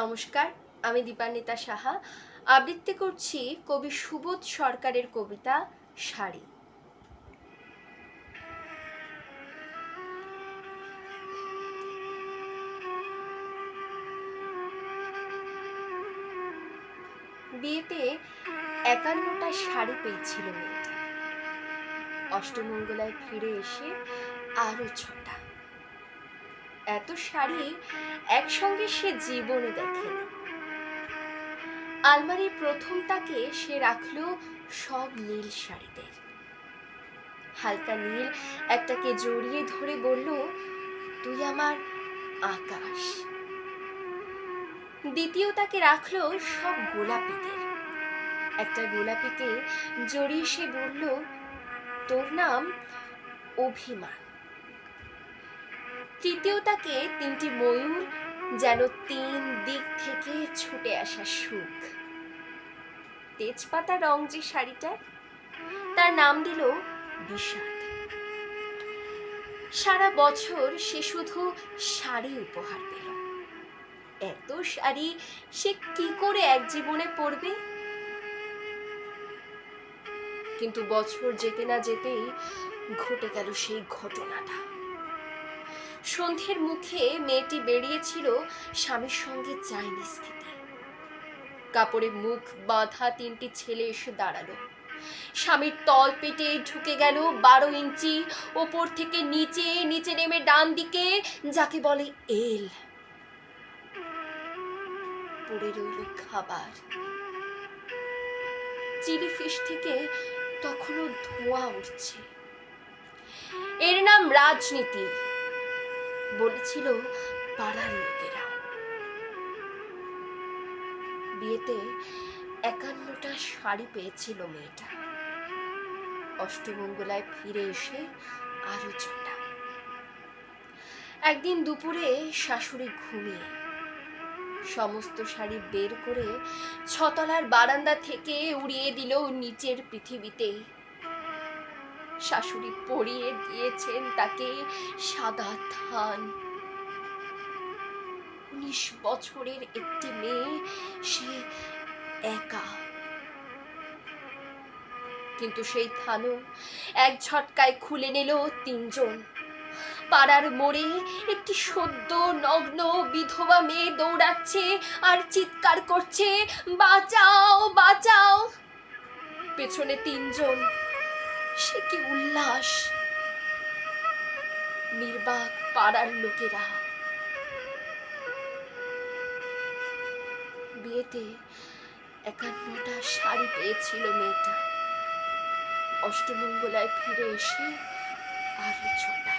নমস্কার, আমি দীপান্বিতা সাহা। আবৃত্তি করছি কবি সুবোধ সরকারের কবিতা শাড়ি বিয়েতে একান্নটা শাড়ি পেয়েছিল মেয়েটা। অষ্টমঙ্গলায় ফিরে এসে আরও ছটা। এত শাড়ি একসঙ্গে সে জীবনে দেখেনি। আলমারির প্রথম তাকে সে রাখল সব নীল শাড়িতে। হালকা নীল একটাকে জড়িয়ে ধরে বলল, তুই আমার আকাশ। দ্বিতীয় তাকে রাখল সব গোলাপিদের। একটা গোলাপিকে জড়িয়ে সে বলল, তোর নাম অভিমান। তৃতীয় তাকে তিনটি ময়ূর যেন তিন দিক থেকে ছুটে আসা সুখ। তেজপাতা রং যে শাড়িটার তার নাম দিল বিষাদ। সারা বছর সে শুধু শাড়ি উপহার পেল। এত শাড়ি সে কি করে এক জীবনে পরবে? কিন্তু বছর যেতে না যেতেই ঘটে গেল সেই ঘটনাটা। সন্ধ্যের মুখে মেয়েটি বেরিয়েছিল স্বামীর সঙ্গে চাইনিজ খেতে কাপড়ে মুখ বাঁধা তিনটি ছেলে এসে দাঁড়াল। স্বামীর তল পেটে ঢুকে গেল বারো ইঞ্চি, ওপর থেকে নিচে নিচে নেমে ডান দিকে, যাকে বলে এল। পড়ে রইল খাবার। চিলি ফিশ থেকে তখনও ধোঁয়া উঠছে। এর নাম রাজনীতি। বলেছিল পাড়ার লোকেরা। বিয়েতে একান্নটা শাড়ি পেয়েছিল মেয়েটা। অষ্টমঙ্গলায় ফিরে এসে আরও ছটা। একদিন দুপুরে শাশুড়ি ঘুমিয়ে সমস্ত শাড়ি বের করে ছতলার বারান্দা থেকে উড়িয়ে দিল নিচের পৃথিবীতে শাশুড়ি পরিয়ে দিয়েছেন তাকে সাদা থান। উনিশ বছরের একটি মেয়ে, সে একা। কিন্তু সেই থানও এক ঝটকায় খুলে নিল তিনজন। পাড়ার মোড়ে একটি সদ্য নগ্ন বিধবা মেয়ে দৌড়াচ্ছে আর চিৎকার করছে, বাঁচাও বাঁচাও! পেছনে তিনজন। সে কি উল্লাস? নির্বাক পাড়ার লোকেরা। বিয়েতে একান্নটা শাড়ি পেয়েছিল মেয়েটা। অষ্টমঙ্গলায় ফিরে এসে আরও ছটা।